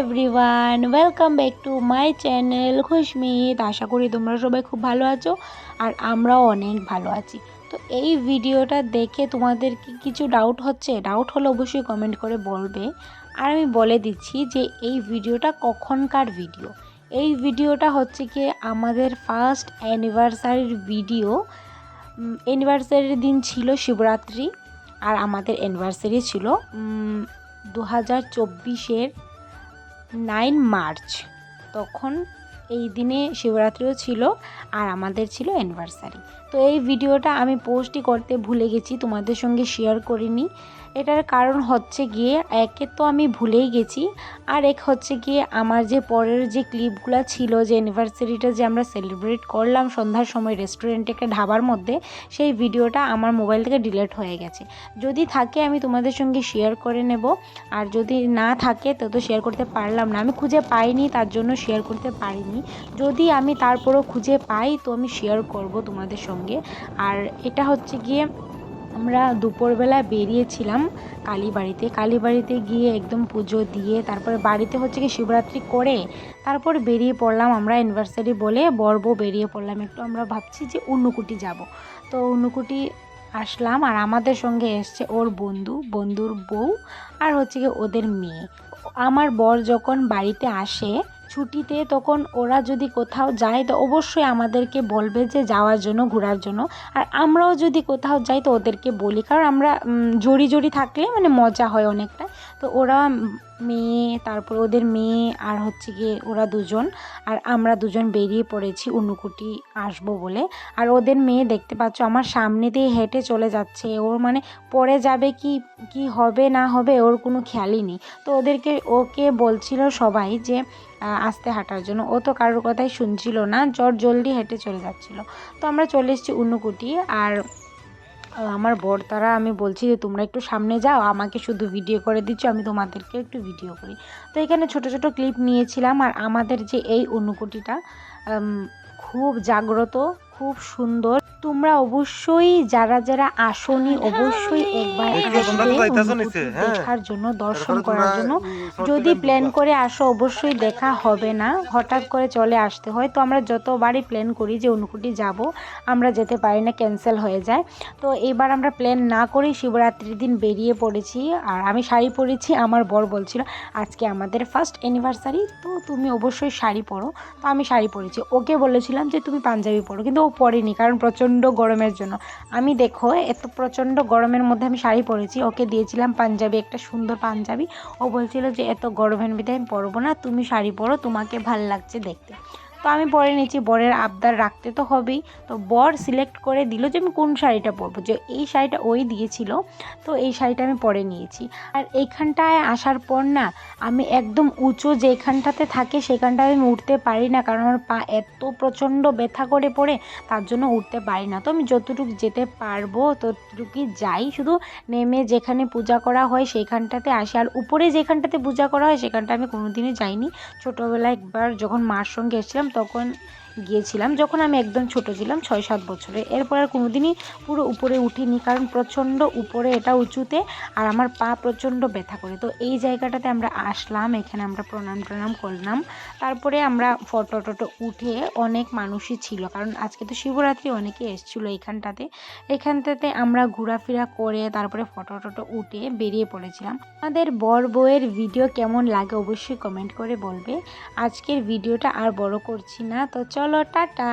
Everyone welcome back to my channel Khushmit আশা করি তোমরা সবাই খুব ভালো আছো আর আমরাও অনেক ভালো আছি। তো এই ভিডিওটা দেখে তোমাদের কি কিছু ডাউট হচ্ছে? ডাউট হলে অবশ্যই কমেন্ট করে বলবে। আর আমি বলে দিচ্ছি যে এই ভিডিওটা কখনকার ভিডিও এই ভিডিওটা হচ্ছে কি আমাদের ফার্স্ট অ্যানিভার্সারির ভিডিও অ্যানিভার্সারির দিন ছিল শিবরাত্রি আর আমাদের অ্যানিভার্সারি ছিল দু হাজার চব্বিশের নাইন মার্চ। তখন এই দিনে শিবরাত্রিও ছিল আর আমাদের ছিল অ্যানিভার্সারি তো এই ভিডিওটা আমি পোস্টই করতে ভুলে গেছি, তোমাদের সঙ্গে শেয়ার করিনি। এটার কারণ হচ্ছে গিয়ে একে তো আমি ভুলেই গেছি, আর এক হচ্ছে গিয়ে আমার যে পরের যে ক্লিপগুলো ছিল যে অ্যানিভার্সারিটা যে আমরা সেলিব্রেট করলাম সন্ধ্যার সময় রেস্টুরেন্টে একটা ঢাবার মধ্যে, সেই ভিডিওটা আমার মোবাইল থেকে ডিলিট হয়ে গেছে। যদি থাকে আমি তোমাদের সঙ্গে শেয়ার করে নেব, আর যদি না থাকে তো তো শেয়ার করতে পারলাম না। আমি খুঁজে পাইনি, তার জন্য শেয়ার করতে পারিনি। যদি আমি তারপরও খুঁজে পাই তো আমি শেয়ার করব তোমাদের সঙ্গে। আর এটা হচ্ছে গিয়ে আমরা দুপুরবেলা বেরিয়েছিলাম কালীবাড়িতে। কালীবাড়িতে গিয়ে একদম পুজো দিয়ে তারপরে বাড়িতে হচ্ছে কি শিবরাত্রি করে তারপর বেরিয়ে পড়লাম আমরা অ্যানিভার্সারি বলে বর্ব বেরিয়ে পড়লাম। একটু আমরা ভাবছি যে উন্নুকুটি যাব। তো উন্নুকুটি আসলাম আর আমাদের সঙ্গে এসছে ওর বন্ধু, বন্ধুর বউ আর হচ্ছে কি ওদের মেয়ে। আমার বর যখন বাড়িতে আসে ছুটিতে তখন ওরা যদি কোথাও যায়, তো অবশ্যই আমাদেরকে বলবে যে যাওয়ার জন্য, ঘোরার জন্য। আর আমরাও যদি কোথাও যাই, তো ওদেরকে বলি। কারণ আমরা জড়ি জড়ি থাকলে মানে মজা হয় অনেকটা। তো ওরা মেয়ে, তারপর ওদের মেয়ে আর হচ্ছে গিয়ে ওরা দুজন। আর আমরা দুজন বেরিয়ে পড়েছি উনুকুটি আসব বলে। আর ওদের মেয়ে দেখতে পাচ্ছ আমার সামনে দিয়ে হেঁটে চলে যাচ্ছে। ওর মানে পড়ে যাবে কি কি হবে না হবে ওর কোনো খেয়ালই নেই। তো ওদেরকে, ওকে বলছিল সবাই যে আস্তে হাঁটার জন্য। ও তো কারোর কথাই শুনছিল না চট জলদি হেঁটে চলে যাচ্ছিল। তো আমরা চলে এসেছি উন্নুকুটি আর আমার বর, তারা আমি বলছি যে, তোমরা একটু সামনে যাও, আমাকে শুধু ভিডিও করে দিচ্ছ, আমি তোমাদেরকে একটু ভিডিও করি। তো এখানে ছোট ছোট ক্লিপ নিয়েছিলাম আর আমাদের যে এই অনুকুটিটা খুব জাগ্রত, খুব সুন্দর তোমরা অবশ্যই যারা যারা আসনি অবশ্যই একবার আসবে দেখার জন্য দর্শন করার জন্য। যদি প্ল্যান করে আসো অবশ্যই দেখা হবে না। হঠাৎ করে চলে আসতে হয়। তো আমরা যতবারই প্ল্যান করি যে অনুকুটি যাব আমরা যেতে পারি না ক্যান্সেল হয়ে যায়। তো এবার আমরা প্ল্যান না করেই শিবরাত্রির দিন বেরিয়ে পড়েছি। আর আমি শাড়ি পরেছি আমার বর বলছিল আজকে আমাদের ফার্স্ট অ্যানিভার্সারি তো তুমি অবশ্যই শাড়ি পরো। তো আমি শাড়ি পরেছি। ওকে বলেছিলাম যে তুমি পাঞ্জাবি পরো। কিন্তু ও পরেনি কারণ প্রচণ্ড গরমের জন্য। আমি দেখো, এত প্রচণ্ড গরমের মধ্যে আমি শাড়ি পরেছি। ওকে দিয়েছিলাম পাঞ্জাবি, একটা সুন্দর পাঞ্জাবি। ও বলছিল যে, এত গরমের মধ্যে আমি পরবো না, তুমি শাড়ি পরো, তোমাকে ভালো লাগছে দেখতে। তো আমি পরে নিয়েছি বরের আবদার রাখতে তো হবেই। তো বর সিলেক্ট করে দিল যে আমি কোন শাড়িটা পরবো। যে এই শাড়িটা ওই দিয়েছিল, তো এই শাড়িটা আমি পরে নিয়েছি। আর এইখানটায় আসার পর না, আমি একদম উঁচু যেখানটাতে থাকে সেখানটায় আমি উঠতে পারি না। কারণ আমার পা এত প্রচণ্ড ব্যথা করে পড়ে, তার জন্য উঠতে পারি না। তো আমি যতটুকু যেতে পারব, ততটুকুই যাই। শুধু নেমে যেখানে পূজা করা হয় সেইখানটাতে আসি। আর উপরে যেখানটাতে পূজা করা হয় সেখানটা আমি কোনোদিনই যাইনি। ছোটোবেলায় একবার যখন মার সঙ্গে এসেছিলাম তখন গিয়েছিলাম, যখন আমি একদম ছোট ছিলাম ছয় সাত বছরে। এরপর আর কোনোদিনই পুরো উপরে উঠিনি, কারণ প্রচণ্ড উপরে এটা উঁচুতে আর আমার পা প্রচণ্ড ব্যথা করে। তো এই জায়গাটাতে আমরা আসলাম, এখানে আমরা প্রণাম টনাম করলাম। তারপরে আমরা ফটো টটো উঠে অনেক মানুষই ছিল, কারণ আজকে তো শিবরাত্রি, অনেকে এসেছিল এখানটাতে। এখানটাতে আমরা ঘোরাফেরা করে তারপরে ফটো টটো উঠে বেরিয়ে পড়েছিলাম। আমাদের বর বউয়ের ভিডিও কেমন লাগে অবশ্যই কমেন্ট করে বলবে। আজকের ভিডিওটা আর বড় করছি না তো চলো টাটা।